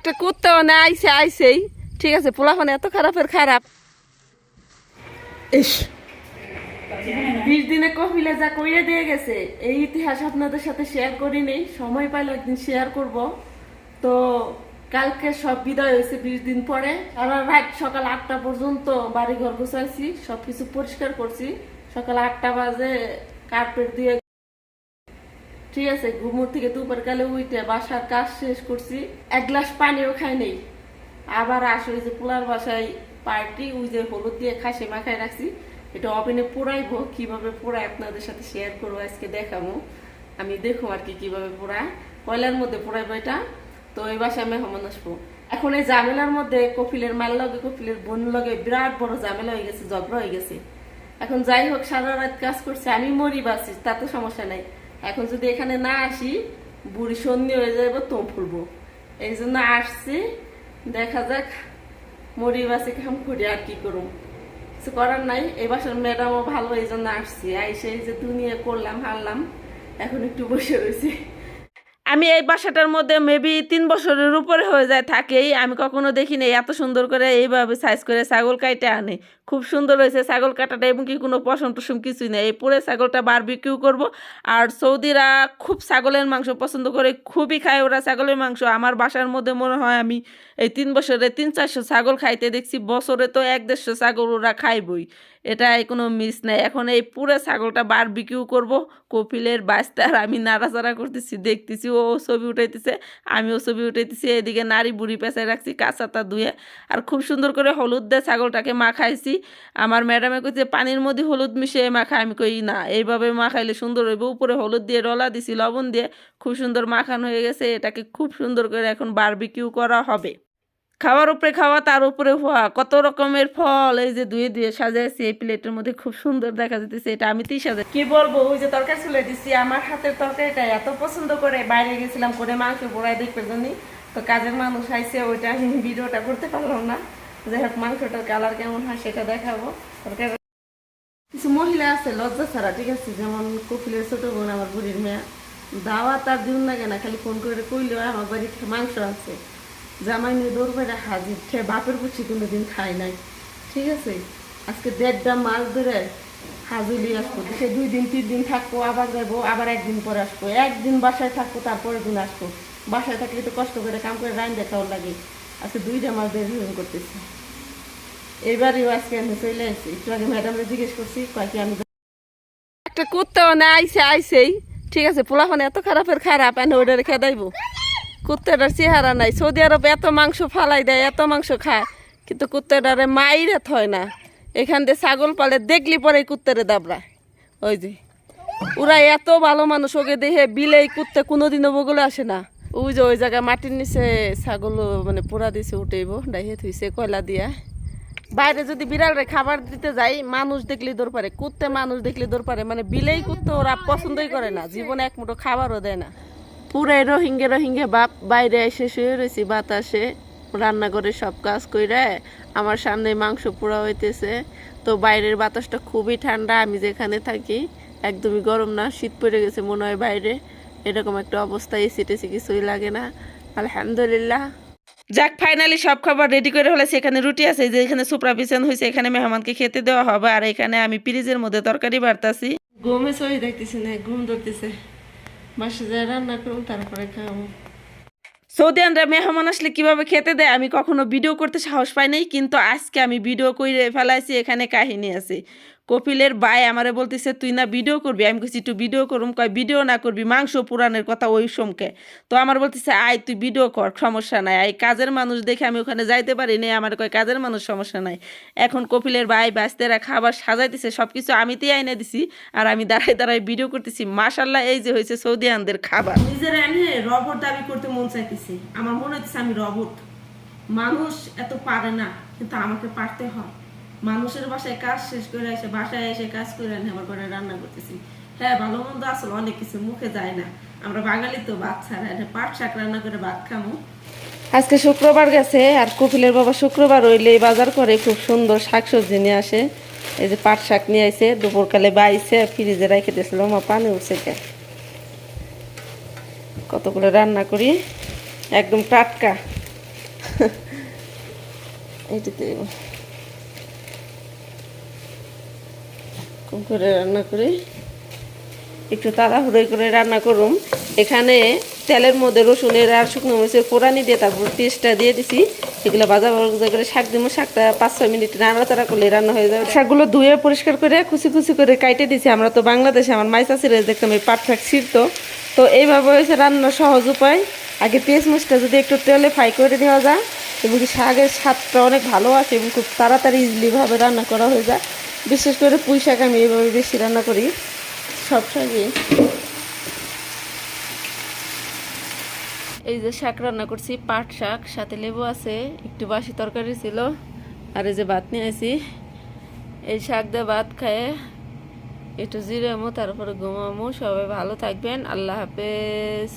একটা কুত্তাও না আইসে আইসেই ঠিক আছে পোলাফানে এত খারাপের খারাপ। ইস। বিশ দিনে যা কইরে দিয়ে গেছে এই ইতিহাস আপনাদের সাথে শেয়ার করিনি সময় পাইলে একদিন শেয়ার করব। তো কালকে সব বিদায় হয়েছে বিশ দিন পরে। সারা রাত সকাল আটটা পর্যন্ত বাড়ি ঘর গুছাইছি সবকিছু পরিষ্কার করছি। সকাল আটটা বাজে কার্পেট দিয়ে ঠিক আছে, ঘুমুর থেকে দুপুর কালে উইটে, বাসার কাজ শেষ করছি। এক গ্লাস পানিও খাই নেই। আবার আসো ওই যে পোলার বাসায় পার্টি ওই যে হলুদ দিয়ে খাসি মাখায় রাখছি। এটা ওভেনে পোড়াইবো, কীভাবে পোড়ায় আপনাদের সাথে শেয়ার করব, আজকে দেখাবো। আমি দেখো আর কি কীভাবে পোড়ায়। কয়লার মধ্যে পোড়াইবো এটা? তো এই বাসায় মেহমান আসব। এখন এই ঝামেলার মধ্যে কপিলের মাল লগে, কপিলের বোন লগে বিরাট বড় ঝামেলা হয়ে গেছে, ঝগড়া হয়ে গেছে। এখন যাই হোক, সারা রাত কাজ করছে, আমি মরি বাসি তাতে সমস্যা নাই। এখন যদি এখানে না আসি, বুড়ি সন্ধি হয়ে যাব তো ফুলবো। এই জন্য আসছি, দেখা যাক মরি বাসে খাম করি আর কি করুম। কিছু করার নাই, এই বাসার ম্যাডামও ভালো, এই জন্য আসছি। আইসে এই যে দুনিয়া করলাম, হারলাম, এখন একটু বসে রয়েছি। আমি এই বাসাটার মধ্যে মেবি তিন বছরের উপরে হয়ে যায় থাকেই। আমি কখনো দেখিনি এত সুন্দর করে এইভাবে সাইজ করে ছাগল কাইটে আনে। খুব সুন্দর হয়েছে ছাগল কাটাটা এবং কি কোনো পশম টসম কিছুই নেই। এই পুরো ছাগলটা বারবিকিউ করব। আর সৌদিরা খুব ছাগলের মাংস পছন্দ করে, খুবই খায় ওরা ছাগলের মাংস। আমার বাসার মধ্যে মনে হয় আমি এই তিন বছরে তিন চারশো ছাগল খাইতে দেখছি, বছরে তো এক দেড়শো ছাগল ওরা খাইবই। এটাই কোনো মিস নাই। এখন এই পুরো ছাগলটা বারবিকিউ করব। কপিলের বাস্তার আমি নাড়াচাড়া করতেছি, দেখতেছি, ও ছবি উঠাইতেছে, আমিও ছবি উঠাইতেছি, এদিকে নারী বুড়ি পেঁচায় রাখছি কাঁচাটা ধুয়ে, আর খুব সুন্দর করে হলুদ দিয়ে ছাগলটাকে মাখাইছি। আমার ম্যাডামে কইছে, পানির মধ্যে হলুদ মিশিয়ে মাখা আমি কই, না, এইভাবে মাখাইলে সুন্দর হইব উপরে হলুদ দিয়ে রলা দিছি, লবণ দিয়ে, খুব সুন্দর মাখানো হয়ে গেছে, এটাকে খুব সুন্দর করে এখন বারবিকিউ করা হবে। খাওয়ার উপরে খাওয়া, তার উপরে হওয়া, কত রকমের ফল, এই যে ধুয়ে ধুয়ে সাজাইছি এই প্লেটের মধ্যে, খুব সুন্দর দেখা যেতেছে এটা আমি তুই সাজাই। কি বলব, ওই যে তরকারি চলে দিছি, আমার হাতের তরকারিটা এত পছন্দ করে, বাইরে গেছিলাম, করে মাংস পোড়াই দেখবে জন্য, তো কাজের মানুষ আইসে ওইটা আমি ভিডিওটা করতে পারলাম না। যাই হোক, মাংসটার কালার কেমন হয় সেটা দেখাবো। তরকারি কিছু মহিলা আছে, লজ্জা ছাড়া, ঠিক আছে? যেমন কপিলের ছোট বোন, আমার বুড়ির মেয়া। দাওয়া তার দিন লাগে না খালি ফোন করে কইলে, আমার বাড়িতে মাংস আছে। জামাই নিয়ে দৌড় বেড়া হাজির খেয়ে বাপের বুঝি কোনোদিন খাই নাই। ঠিক আছে? আজকে দেড়টা মাছ ধরে হাজুলি আসব। সে দুই দিন, তিন দিন থাকব, আবার যাব, আবার একদিন পরে আসব। একদিন বাসায় থাকব, তারপরের দিন আসব। বাসায় থাকলে তো কষ্ট করে কাম করে রাইন দেখাও লাগে। আজকে দুইটা মাছ ধরে রিভিউ করতেছি। এইবারও আজকে আমি চলে আসছি। একটু আগে ম্যাডামরে জিজ্ঞেস করছি কয়েকটি আমি একটা কুত্তাও না আইসে আইসেই ঠিক আছে পোলাফানে এত খারাপের খারাপ এনে ওটা রেখে দেবো কুত্তাটার চেহারা নাই। সৌদি আরব এত মাংস ফালাই দেয়, এত মাংস খায়, কিন্তু কুত্তাটারে মাইরে থয় না। এখান দিয়ে ছাগল পালে দেখলি পরে কুত্তারে দাবড়ায়। ওই যে, ওরা এত ভালো মানুষ, ওকে দেখে বিলে কুত্তা কোনোদিনও বগলে আসে না। ওই যে, ওই জায়গায় মাটির নিচে ছাগল মানে পোড়া দিছে, উঠেইব, ডাইহে থুইছে, কয়লা দিয়া। বাইরে যদি বিড়ালরে খাবার দিতে যাই, মানুষ দেখলে দৌড় পারে, কুত্তে মানুষ দেখলে দৌড় পারে মানে বিলেই কুত্তে ওরা পছন্দই করে না। জীবনে এক মুঠো খাবারও দেয় না। পুরাই রোহিঙ্গে রোহিঙ্গে বাপ বাইরে এসে শুয়ে রয়েছি বাতাসে। রান্না করে সব কাজ কইরা আমার সামনে মাংস পোড়া হইতেছে। তো বাইরের বাতাসটা খুবই ঠান্ডা, আমি যেখানে থাকি একদমই গরম না, শীত পড়ে গেছে মনে হয় বাইরে। এরকম একটা অবস্থা এসি টেসি কিছুই লাগে না। আলহামদুলিল্লাহ। যাক ফাইনালি সব খাবার রেডি করে হলে সেখানে রুটি আছে যে এখানে সুপ্রা বিছান হয়েছে এখানে মেহমানকে খেতে দেওয়া হবে। আর এখানে আমি ফ্রিজের মধ্যে তরকারি বাড়তাছি। ঘুমে সই দেখতেছি না, ঘুম ধরতেছে। খাব সৌদিয়ানরা মেহমান আসলে কীভাবে খেতে দেয়, আমি কখনো ভিডিও করতে সাহস পাই নাই, কিন্তু আজকে আমি ভিডিও করে ফেলাইছি, এখানে কাহিনী আছে। কপিলের ভাই আমারে বলতেছে, তুই না ভিডিও করবি? আমি কইছি, একটু ভিডিও করুম। কয়, ভিডিও না করবি, মাংস পুরাণের কথা ওই সমকে। তো আমার বলতেছে, আয়, তুই ভিডিও কর, সমস্যা নাই। আই কাজের মানুষ দেখে আমি ওখানে যাইতে পারি না আমার কয়, কাজের মানুষ, সমস্যা নাই। এখন কপিলের ভাই বাস্তেরা খাবার সাজাইতেছে সব কিছু আমিতেই আইনে দিছি আর আমি দাঁড়াই দাঁড়াই ভিডিও করতেছি। মাশাল্লাহ এই যে হয়েছে সৌদি আনদের খাবার। নিজের আমি রবট দাবি করতে মন চাইতেছি। আমার মনে হচ্ছে আমি রবট। মানুষ এত পারে না, কিন্তু আমাকে পারতে হয়। মানুষের বাসায় কাজ শেষ করে এসে বাসায় এসে কাজ করে এনে আবার করে রান্না করতেছি। হ্যাঁ ভালো মন্দ আসলে অনেক কিছু মুখে যায় না। আমরা বাঙালি তো ভাত ছাড়া পাট শাক রান্না করে ভাত খামো। আজকে শুক্রবার গেছে, আর কপিলের বাবা শুক্রবার হইলে বাজার করে, খুব সুন্দর শাকসবজি নিয়ে আসে। এই যে পাট শাক নিয়ে আসে দুপুরকালে বাইছে ফ্রিজে রেখে দিয়েছিল আমার পানি উঠছে কতগুলো রান্না করি? একদম টাটকা। এইটাতে কম করে রান্না করে। একটু তাড়াহুড়ো করে রান্না করুম। এখানে তেলের মধ্যে রসুনের আর শুকনো মরিচের ফোড়ানি দিয়ে তারপর পেস্টটা দিয়ে দিছি। এগুলো ভাজা ভাজা করে শাক দিব শাকটা পাঁচ ছয় মিনিট নাড়াচাড়া করলে রান্না হয়ে যাবে। শাকগুলো ধুয়ে পরিষ্কার করে খুশি খুশি করে কাইটে দিছি। আমরা তো বাংলাদেশে, আমার মাইসা ছিল দেখতাম এই পাট শাক তো এইভাবে হয়েছে রান্নার সহজ উপায়। আগে পেঁয়াজ মুচটা যদি একটু তেলে ফ্রাই করে দেওয়া যায়, এবং শাকের স্বাদটা অনেক ভালো আসে এবং খুব তাড়াতাড়ি ইজিলিভাবে রান্না করা হয়ে যায়। বিশেষ করে পুঁই শাক আমি এইভাবে বেশি রান্না করি, সব শাকই। এই যে শাক রান্না করছি, পাট শাক, সাথে লেবু আছে, একটু বাসি তরকারি ছিল, আর এই যে ভাত নিয়ে আসি এই শাক দিয়ে ভাত খায় একটু জিরামো, তারপরে ঘুমামো। সবাই ভালো থাকবেন, আল্লাহ হাফেজ।